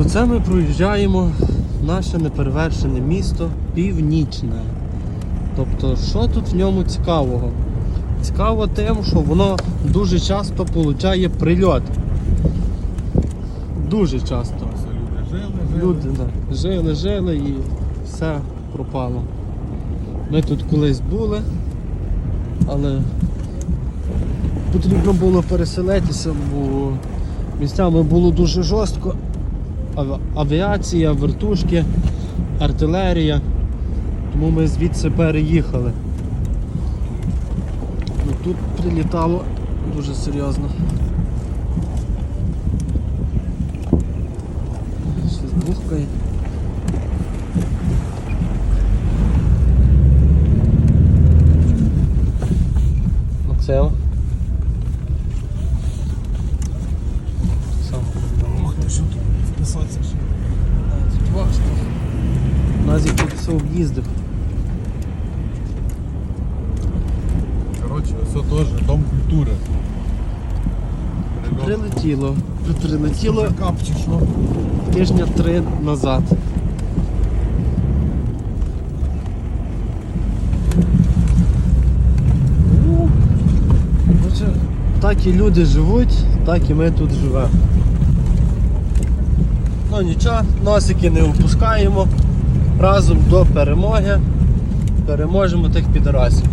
Оце ми проїжджаємо наше неперевершене місто Північне. Тобто, що тут в ньому цікавого? Цікаво тим, що воно дуже часто получає прильот. Дуже часто. Люди да, жили, жили і все пропало. Ми тут колись були, але потрібно було переселитися, бо місцями було дуже жорстко. Ав- Авіація, вертушки, артилерія. Тому ми звідси переїхали. Ну, тут прилітало дуже серйозно. Щось бухкає. Максим. Ох, ти що тут ще? Тут важко. Назік тут все об'їздив. Коротше, ось теж дом культури. Прильот. Прилетіло. Прилетіло Кап чи що? тижня три назад. Ну, коротше, Так і люди живуть, так і ми тут живемо. Ну нічого, носики не опускаємо. Разом до перемоги переможемо тих підарасів.